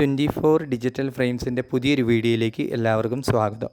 Twenty four digital ഫ്രെയിംസിന്റെ പുതിയൊരു വീഡിയോയിലേക്ക് എല്ലാവർക്കും സ്വാഗതം.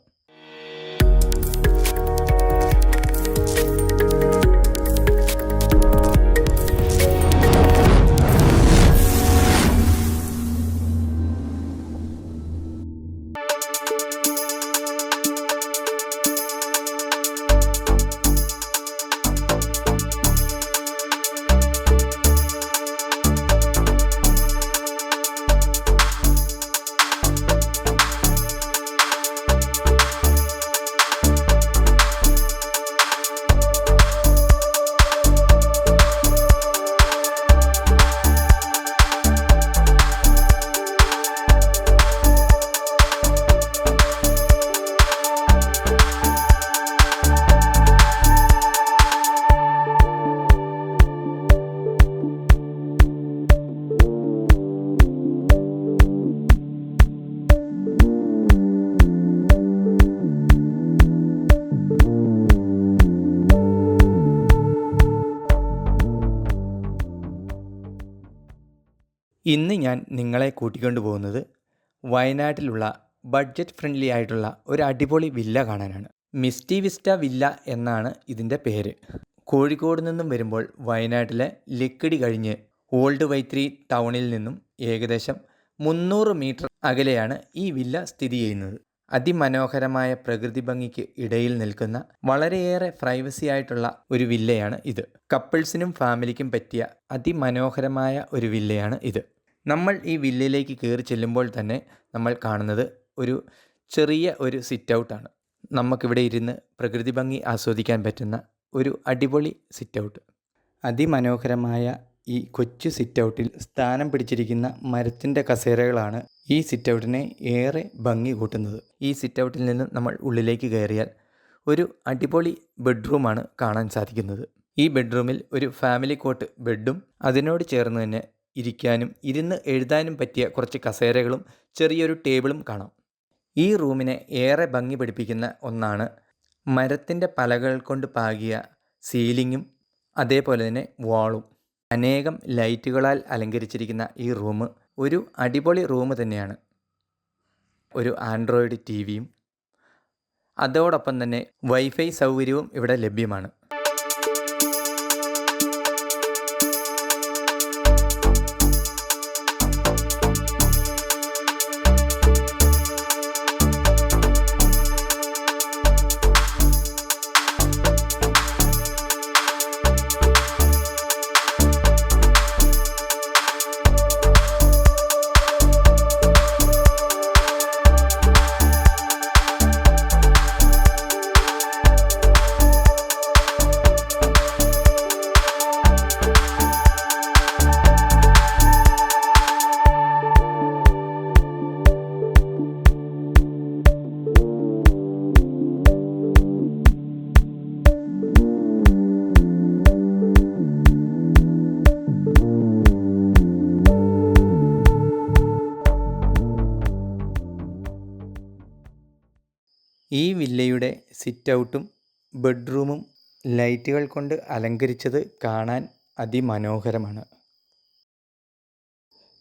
ഇന്ന് ഞാൻ നിങ്ങളെ കൂട്ടിക്കൊണ്ടു പോകുന്നത് വയനാട്ടിലുള്ള ബഡ്ജറ്റ് ഫ്രണ്ട്ലി ആയിട്ടുള്ള ഒരു അടിപൊളി വില്ല കാണാനാണ്. മിസ്റ്റി വിസ്റ്റ വില്ല എന്നാണ് ഇതിന്റെ പേര്. കോഴിക്കോട് നിന്നും വരുമ്പോൾ വയനാട്ടിലെ ലക്കിടി കഴിഞ്ഞ് ഓൾഡ് വൈത്രി ടൗണിൽ നിന്നും ഏകദേശം മുന്നൂറ് മീറ്റർ അകലെയാണ് ഈ വില്ല സ്ഥിതി ചെയ്യുന്നത്. അതിമനോഹരമായ പ്രകൃതി ഭംഗിക്ക് ഇടയിൽ നിൽക്കുന്ന വളരെയേറെ പ്രൈവസി ആയിട്ടുള്ള ഒരു വില്ലയാണ് ഇത്. കപ്പിൾസിനും ഫാമിലിക്കും പറ്റിയ അതിമനോഹരമായ ഒരു വില്ലയാണ് ഇത്. നമ്മൾ ഈ വില്ലയിലേക്ക് കയറി ചെല്ലുമ്പോൾ തന്നെ നമ്മൾ കാണുന്നത് ഒരു ചെറിയ ഒരു സിറ്റ് ഔട്ടാണ് നമുക്കിവിടെ ഇരുന്ന് പ്രകൃതി ഭംഗി ആസ്വദിക്കാൻ പറ്റുന്ന ഒരു അടിപൊളി സിറ്റ് ഔട്ട് അതിമനോഹരമായ ഈ കൊച്ചു സിറ്റ് ഔട്ടിൽ സ്ഥാനം പിടിച്ചിരിക്കുന്ന മരത്തിന്റെ കസേരകളാണ് ഈ സിറ്റ് ഔട്ടിനെ ഏറെ ഭംഗി കൂട്ടുന്നത്. ഈ സിറ്റ് ഔട്ടിൽ നിന്ന് നമ്മൾ ഉള്ളിലേക്ക് കയറിയാൽ ഒരു അടിപൊളി ബെഡ്റൂമാണ് കാണാൻ സാധിക്കുന്നത്. ഈ ബെഡ്റൂമിൽ ഒരു ഫാമിലി കോട്ട് ബെഡും അതിനോട് ചേർന്ന് തന്നെ ഇരിക്കാനും ഇരുന്ന് എഴുതാനും പറ്റിയ കുറച്ച് കസേരകളും ചെറിയൊരു ടേബിളും കാണാം. ഈ റൂമിനെ ഏറെ ഭംഗി പിടിപ്പിക്കുന്ന ഒന്നാണ് മരത്തിന്റെ പലകൾ കൊണ്ട് പാകിയ സീലിങ്ങും അതേപോലെ തന്നെ വാളും. അനേകം ലൈറ്റുകളാൽ അലങ്കരിച്ചിരിക്കുന്ന ഈ റൂം ഒരു അടിപൊളി റൂം തന്നെയാണ്. ഒരു ആൻഡ്രോയിഡ് ടി വിയും അതോടൊപ്പം തന്നെ വൈഫൈ സൗകര്യവും ഇവിടെ ലഭ്യമാണ്. ഈ വില്ലയുടെ സിറ്റ് ഔട്ടും ബെഡ്റൂമും ലൈറ്റുകൾ കൊണ്ട് അലങ്കരിച്ചത് കാണാൻ അതിമനോഹരമാണ്.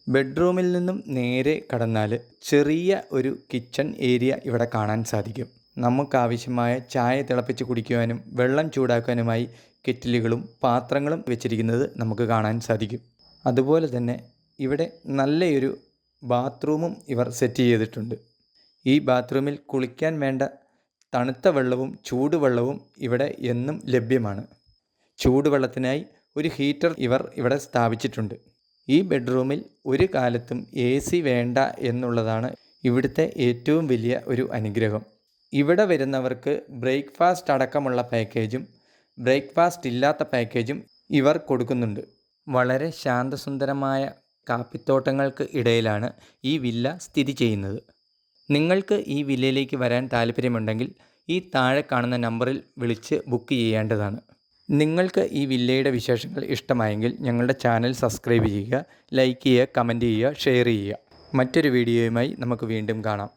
ബെഡ്റൂമിൽ നിന്നും നേരെ കടന്നാൽ ചെറിയ ഒരു കിച്ചൺ ഏരിയ ഇവിടെ കാണാൻ സാധിക്കും. നമുക്കാവശ്യമായ ചായ തിളപ്പിച്ച് കുടിക്കുവാനും വെള്ളം ചൂടാക്കാനുമായി കെറ്റിലുകളും പാത്രങ്ങളും വെച്ചിരിക്കുന്നത് നമുക്ക് കാണാൻ സാധിക്കും. അതുപോലെ തന്നെ ഇവിടെ നല്ലയൊരു ബാത്റൂമും ഇവർ സെറ്റ് ചെയ്തിട്ടുണ്ട്. ഈ ബാത്റൂമിൽ കുളിക്കാൻ വേണ്ട തണുത്ത വെള്ളവും ചൂടുവെള്ളവും ഇവിടെ എന്നും ലഭ്യമാണ്. ചൂടുവെള്ളത്തിനായി ഒരു ഹീറ്റർ ഇവർ ഇവിടെ സ്ഥാപിച്ചിട്ടുണ്ട്. ഈ ബെഡ്റൂമിൽ ഒരു കാലത്തും എ സി വേണ്ട എന്നുള്ളതാണ് ഇവിടുത്തെ ഏറ്റവും വലിയ ഒരു അനുഗ്രഹം. ഇവിടെ വരുന്നവർക്ക് ബ്രേക്ക്ഫാസ്റ്റ് അടക്കമുള്ള പാക്കേജും ബ്രേക്ക്ഫാസ്റ്റ് ഇല്ലാത്ത പാക്കേജും ഇവർ കൊടുക്കുന്നുണ്ട്. വളരെ ശാന്തസുന്ദരമായ കാപ്പിത്തോട്ടങ്ങൾക്ക് ഇടയിലാണ് ഈ വില്ല സ്ഥിതി ചെയ്യുന്നത്. നിങ്ങൾക്ക് ഈ വില്ലയിലേക്ക് വരാൻ താല്പര്യമുണ്ടെങ്കിൽ ഈ താഴെ കാണുന്ന നമ്പറിൽ വിളിച്ച് ബുക്ക് ചെയ്യേണ്ടതാണ്. നിങ്ങൾക്ക് ഈ വില്ലയുടെ വിശേഷങ്ങൾ ഇഷ്ടമായെങ്കിൽ ഞങ്ങളുടെ ചാനൽ സബ്സ്ക്രൈബ് ചെയ്യുക ലൈക്ക് ചെയ്യുക കമന്റ് ചെയ്യുക ഷെയർ ചെയ്യുക. മറ്റൊരു വീഡിയോയുമായി നമുക്ക് വീണ്ടും കാണാം.